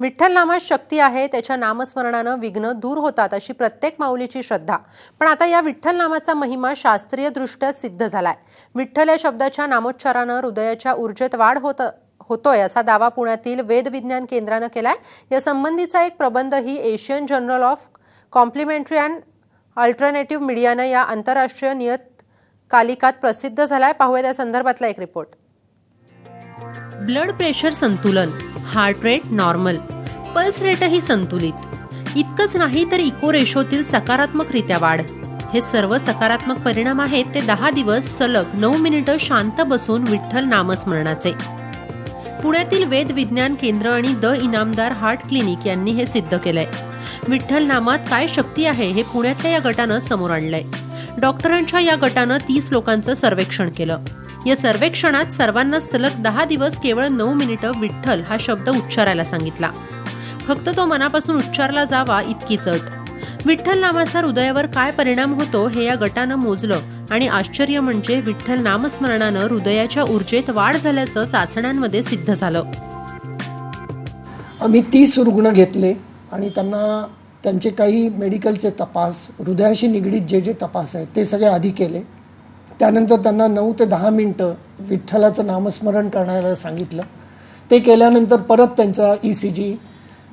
विठ्ठल नामात शक्ती आहे त्याच्या नामस्मरणानं विघ्न दूर होतात अशी प्रत्येक माऊलीची श्रद्धा. पण आता या विठ्ठल नामाचा महिमा शास्त्रीयदृष्ट्या सिद्ध झालाय. विठ्ठल या शब्दाच्या नामोच्चारानं हृदयाच्या ऊर्जेत वाढ होत होतोय असा दावा पुण्यातील वेद विज्ञान केंद्रानं केलाय. या संबंधीचा एक प्रबंधही Asian journal of complementary and alternative मीडियानं या आंतरराष्ट्रीय नियतकालिकात प्रसिद्ध झालाय. पाहूया त्या संदर्भातला एक रिपोर्ट. ब्लड प्रेशर संतुलन. Heart rate normal. पल्स रेटही संतुलित. इतकंच नाही तर इको रेशोतील सकारात्मकरित्या वाढ. हे सर्व सकारात्मक परिणाम आहेत ते दहा दिवस सलग नऊ मिनिटं शांत बसून विठ्ठल नामस्मरणाचे. पुण्यातील वेद विज्ञान केंद्र आणि द इनामदार हार्ट क्लिनिक यांनी हे सिद्ध केलंय. विठ्ठल नामात काय शक्ती आहे हे पुण्यातल्या या गटानं समोर आणलंय. डॉक्टरांच्या या गटानं तीस लोकांचं सर्वेक्षण केलं. या सर्वेक्षणात सर्वांना सलग दहा दिवस केवळ नऊ मिनिटं विठ्ठल हा शब्द उच्चारायला सांगितला. फक्त तो मनापासून उच्चारला जावा इतकीच अट विठ्ठल नामाचा हृदयावर काय परिणाम होतो हे या गटानं मोजलं आणि आश्चर्य म्हणजे विठ्ठल नामस्मरणानं हृदयाच्या ऊर्जेत वाढ झाल्याचं चाचण्यांमध्ये सिद्ध झालं. आम्ही तीस रुग्ण घेतले आणि त्यांना त्यांचे काही मेडिकलचे तपास हृदयाशी निगडीत जे जे तपास आहेत ते सगळे आधी केले. त्यानंतर त्यांना नऊ ते दहा मिनटं विठ्ठलाचं नामस्मरण करण्याला सांगितलं. ते केल्यानंतर परत त्यांचा E C G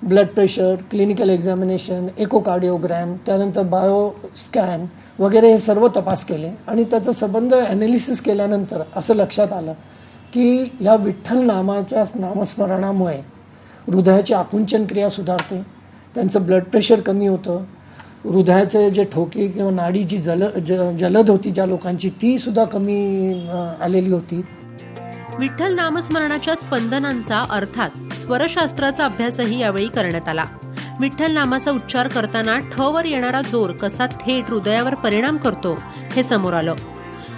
blood pressure clinical examination echocardiogram त्यानंतर बायो स्कॅन वगैरे हे सर्व तपास केले. आणि त्याचा संबंध ॲनालिसिस केल्यानंतर असं लक्षात आलं की ह्या विठ्ठल नामाच्या नामस्मरणामुळे हृदयाची आकुंचन क्रिया सुधारते त्यांचं ब्लड प्रेशर कमी होतं हृदयाचे जे ठोके किंवा नाडी जी जल ज जलद होती ज्या लोकांची ती सुद्धा कमी आलेली होती. विठ्ठल नामस्मरणाच्या स्पंदनांचा अर्थात स्वरशास्त्राचा अभ्यासही यावेळी करण्यात आला. विठ्ठल नामाचा उच्चार करताना ठवर येणारा जोर कसा थेट हृदयावर परिणाम करतो हे समोर आलं.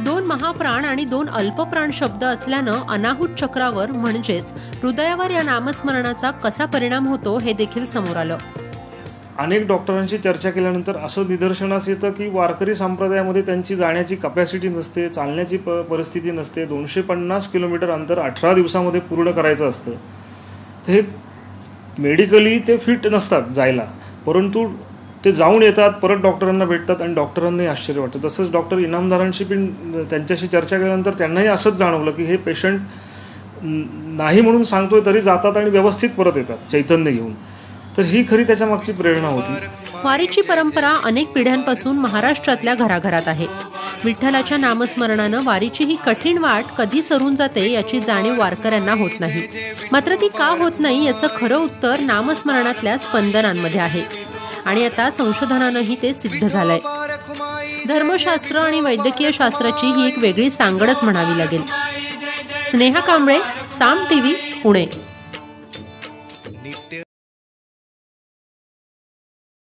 दोन महाप्राण आणि दोन अल्पप्राण शब्द असल्यानं अनाहूत चक्रावर म्हणजेच हृदयावर या नामस्मरणाचा कसा परिणाम होतो हे देखील समोर आलं. अनेक डॉक्टरांशी चर्चा केल्यानंतर असं निदर्शनास येतं की वारकरी संप्रदायामध्ये त्यांची जाण्याची कपॅसिटी नसते चालण्याची प परिस्थिती नसते. दोनशे पन्नास किलोमीटर अंतर अठरा दिवसामध्ये पूर्ण करायचं असतं. ते मेडिकली ते फिट नसतात जायला. परंतु ते जाऊन येतात परत डॉक्टरांना भेटतात आणि डॉक्टरांनाही आश्चर्य वाटतं. तसंच डॉक्टर इनामदारांशी पण त्यांच्याशी चर्चा केल्यानंतर त्यांनाही असंच जाणवलं की हे पेशंट नाही म्हणून सांगतोय तरी जातात आणि व्यवस्थित परत येतात चैतन्य घेऊन. तर ही खरी त्याच्या मागची प्रेरणा होती. वारीची परंपरा अनेक पिढ्यांपासून महाराष्ट्रातल्या घराघरात आहे. विठ्ठलाच्या नामस्मरणानं वारीची ही कठीण वाट कधी सरून जाते याची जाणीव वारकऱ्यांना होत नाही. मात्र ती का होत नाही याचं खरं उत्तर नामस्मरणातल्या स्पंदनांमध्ये आहे. आणि आता संशोधनानंही ते सिद्ध झालंय. धर्मशास्त्र आणि वैद्यकीय शास्त्राची ही एक वेगळी सांगडच म्हणावी लागेल. स्नेहा कांबळे साम टीव्ही पुणे.